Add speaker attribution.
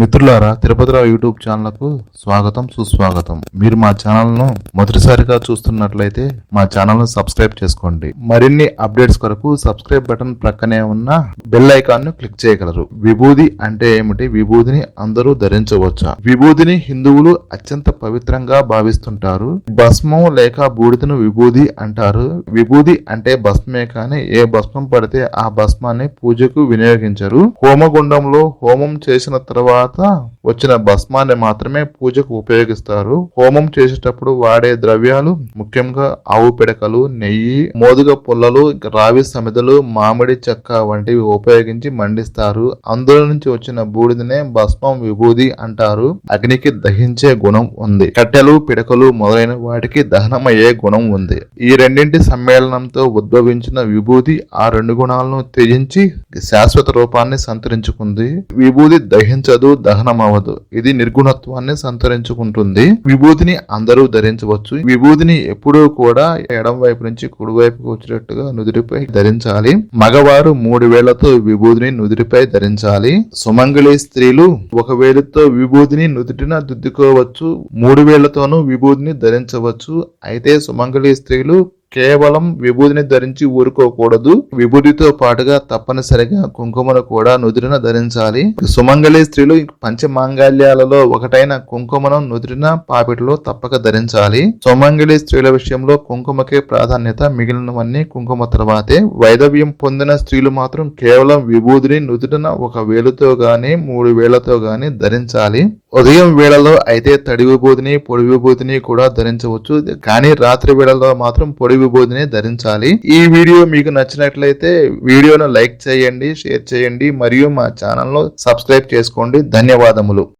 Speaker 1: మిత్రులారా తిరుపతిరావు యూట్యూబ్ ఛానల్కు స్వాగతం సుస్వాగతం. మీరు మా ఛానల్ను మొదటిసారిగా చూస్తున్నట్లయితే మా ఛానల్ను సబ్స్క్రైబ్ చేసుకోండి. మరిన్ని అప్డేట్స్ కొరకు సబ్స్క్రైబ్ బటన్ ప్రక్కనే ఉన్న బెల్ ఐకాన్ను క్లిక్ చేయగలరు. విభూది అంటే ఏమిటి? విభూదిని అందరూ ధరించవచ్చా? విభూదిని హిందువులు అత్యంత పవిత్రంగా భావిస్తుంటారు. భస్మం లేక బూడిదను విభూది అంటారు. విభూది అంటే భస్మే కానీ ఏ భస్మం పడితే ఆ భస్మాన్ని పూజకు వినియోగించరు. హోమగుండంలో హోమం చేసిన తర్వాత వచ్చిన భస్మాన్ని మాత్రమే పూజకు ఉపయోగిస్తారు. హోమం చేసేటప్పుడు వాడే ద్రవ్యాలు ముఖ్యంగా ఆవు పిడకలు నెయ్యి మోదుగ పుల్లలు రావి సమిదలు మామిడి చెక్క వంటివి ఉపయోగించి మండిస్తారు. అందులో నుంచి వచ్చిన బూడిదనే భస్మం విభూది అంటారు. అగ్నికి దహించే గుణం ఉంది. కట్టెలు పిడకలు మొదలైన వాటికి దహనమయ్యే గుణం ఉంది. ఈ రెండింటి సమ్మేళనంతో ఉద్భవించిన విభూది ఆ రెండు గుణాలను త్యజించి శాశ్వత రూపాన్ని సంతరించుకుంది. విభూది దహించదు దహనం అవ్వదు ఇది నిర్గుణత్వాన్ని సంతరించుకుంటుంది. విభూతిని అందరూ ధరించవచ్చు. విభూతిని ఎప్పుడూ కూడా ఎడం వైపు నుంచి కుడి వైపుకు వచ్చినట్టుగా నుదిరిపై ధరించాలి. మగవారు మూడు వేళ్ళతో విభూతిని నుదుటిపై ధరించాలి. సుమంగళి స్త్రీలు ఒక వేలుతో విభూతిని నుదుటిన దిద్దుకోవచ్చు. మూడు వేళ్ళతోనూ విభూతిని ధరించవచ్చు. అయితే సుమంగళి స్త్రీలు కేవలం విభూతిని ధరించి ఊరుకోకూడదు. విభూతితో పాటుగా తప్పనిసరిగా కుంకుమను కూడా నుదురిన ధరించాలి. సుమంగళి స్త్రీలు పంచమాంగళ్యాలలో ఒకటైన కుంకుమను నుదురిన పాపిటిలో తప్పక ధరించాలి. సుమంగళి స్త్రీల విషయంలో కుంకుమకే ప్రాధాన్యత మిగిలినవన్నీ కుంకుమ తర్వాతే. వైదవ్యం పొందిన స్త్రీలు మాత్రం కేవలం విభూతిని నుదురిన ఒక వేలుతో గాని మూడు వేలతో గాని ధరించాలి. ఉదయం వేళలో అయితే తడి విభూతిని పొడి విభూతిని కూడా ధరించవచ్చు. కానీ రాత్రి వేళలో మాత్రం పొడి బోధిని ధరించాలి. ఈ వీడియో మీకు నచ్చినట్లయితే వీడియోను లైక్ చేయండి షేర్ చేయండి మరియు మా ఛానల్ను సబ్స్క్రైబ్ చేసుకోండి. ధన్యవాదములు.